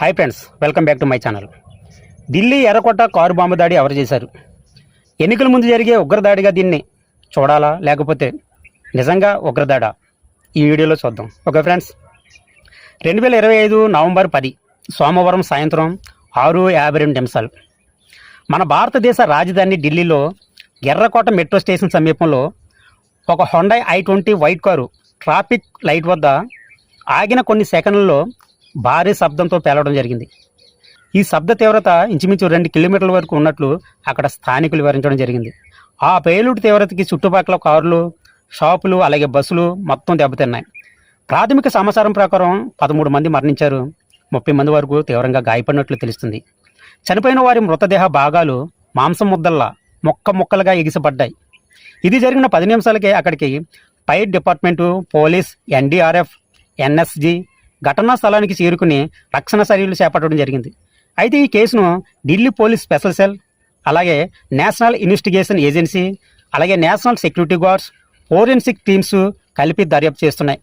Hi friends welcome back to my channel Delhi Errakota car bomb దాడి ఎవరు చేశారు? ఎన్నికల ముందు జరిగే ఉగ్రదాడిగా దీన్ని చూడాలా లేకపోతే నిజంగా ఉగ్రదాడా? ఈ వీడియోలో చూద్దాం. ఓకే ఫ్రెండ్స్ రెండు వేల ఇరవై ఐదు నవంబర్ పది సోమవారం సాయంత్రం ఆరు యాభై రెండు నిమిషాలు. మన భారతదేశ రాజధాని ఢిల్లీలో ఎర్రకోట మెట్రో స్టేషన్ సమీపంలో ఒక Hyundai i twenty white car traffic light వద్ద ఆగిన కొన్ని సెకండ్లలో భారీ శబ్దంతో పేలవడం జరిగింది. ఈ శబ్ద తీవ్రత ఇంచుమించు రెండు కిలోమీటర్ల వరకు ఉన్నట్లు అక్కడ స్థానికులు వివరించడం జరిగింది. ఆ పేలుడు తీవ్రతకి చుట్టుపక్కల కార్లు షాపులు అలాగే బస్సులు మొత్తం దెబ్బతిన్నాయి. ప్రాథమిక సమాచారం ప్రకారం పదమూడు మంది మరణించారు. ముప్పై మంది వరకు తీవ్రంగా గాయపడినట్లు తెలుస్తుంది. చనిపోయిన వారి మృతదేహ భాగాలు మాంసం ముద్దల్లా మొక్క మొక్కలుగా ఎగిసిపడ్డాయి. ఇది జరిగిన పది నిమిషాలకే అక్కడికి fire department police NDRF NSG ఘటనా స్థలానికి చేరుకుని రక్షణ చర్యలు చేపట్టడం జరిగింది. అయితే ఈ కేసును ఢిల్లీ పోలీస్ స్పెషల్ సెల్ అలాగే నేషనల్ ఇన్వెస్టిగేషన్ ఏజెన్సీ అలాగే national security guards forensic teams కలిపి దర్యాప్తు చేస్తున్నాయి.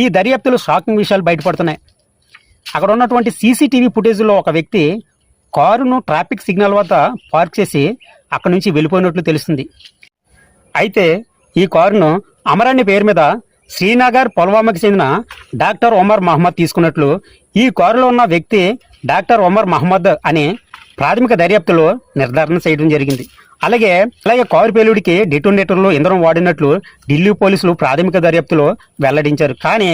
ఈ దర్యాప్తులు షాకింగ్ విషయాలు బయటపడుతున్నాయి. అక్కడ ఉన్నటువంటి సీసీటీవీ ఫుటేజ్లో ఒక వ్యక్తి కారును ట్రాఫిక్ సిగ్నల్ వద్ద పార్క్ చేసి అక్కడి నుంచి వెళ్ళిపోయినట్లు తెలుస్తుంది. అయితే ఈ కారును అమరాన్ని పేరు మీద శ్రీనగర్ పుల్వామాకి చెందిన డాక్టర్ ఒమర్ మహమ్మద్ తీసుకున్నట్లు ఈ కారులో ఉన్న వ్యక్తి డాక్టర్ ఒమర్ మహమ్మద్ అని ప్రాథమిక దర్యాప్తులో నిర్ధారణ చేయడం జరిగింది. అలాగే అలాగే కారు పేలుడికి డెటోనేటర్లు ఇంధనం వాడినట్లు ఢిల్లీ పోలీసులు ప్రాథమిక దర్యాప్తులో వెల్లడించారు. కానీ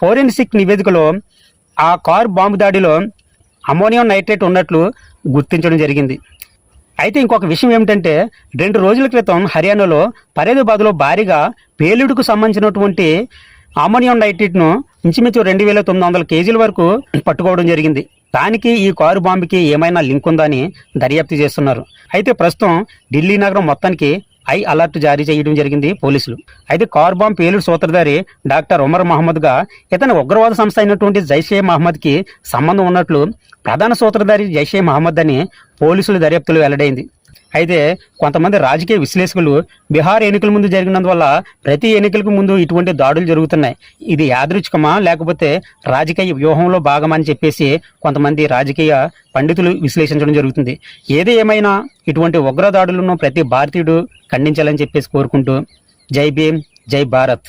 ఫోరెన్సిక్ నివేదికలో ఆ కారు బాంబు దాడిలో అమోనియం నైట్రేట్ ఉన్నట్లు గుర్తించడం జరిగింది. అయితే ఇంకొక విషయం ఏమిటంటే రెండు రోజుల క్రితం హర్యానాలో ఫరీదాబాద్లో భారీగా పేలుడుకు సంబంధించినటువంటి అమోనియం నైట్రేట్ను ఇంచుమించు రెండు వేల తొమ్మిది వందల కేజీల వరకు పట్టుకోవడం జరిగింది. దానికి ఈ కారు బాంబుకి ఏమైనా లింక్ ఉందా అని దర్యాప్తు చేస్తున్నారు. అయితే ప్రస్తుతం ఢిల్లీ నగరం మొత్తానికి ఐ అలర్ట్ జారీ చేయడం జరిగింది పోలీసులు. అయితే కార్ బాంబ్ పేలుడు సూత్రధారి డాక్టర్ ఉమర్ మహమ్మద్గా ఇతని ఉగ్రవాద సంస్థ అయినటువంటి జైషే మహమ్మద్కి సంబంధం ఉన్నట్లు ప్రధాన సూత్రధారి జైషే మహమ్మద్ అని పోలీసులు దర్యాప్తులు వెల్లడైంది. అయితే కొంతమంది రాజకీయ విశ్లేషకులు బీహార్ ఎన్నికల ముందు జరిగినందువల్ల ప్రతి ఎన్నికలకు ముందు ఇటువంటి దాడులు జరుగుతున్నాయి. ఇది యాదృచ్ఛికమా లేకపోతే రాజకీయ వ్యూహంలో భాగమని చెప్పేసి కొంతమంది రాజకీయ పండితులు విశ్లేషించడం జరుగుతుంది. ఏది ఏమైనా ఇటువంటి ఉగ్ర దాడులను ప్రతి భారతీయుడు ఖండించాలని చెప్పేసి కోరుకుంటూ జై భీమ్ జై భారత్.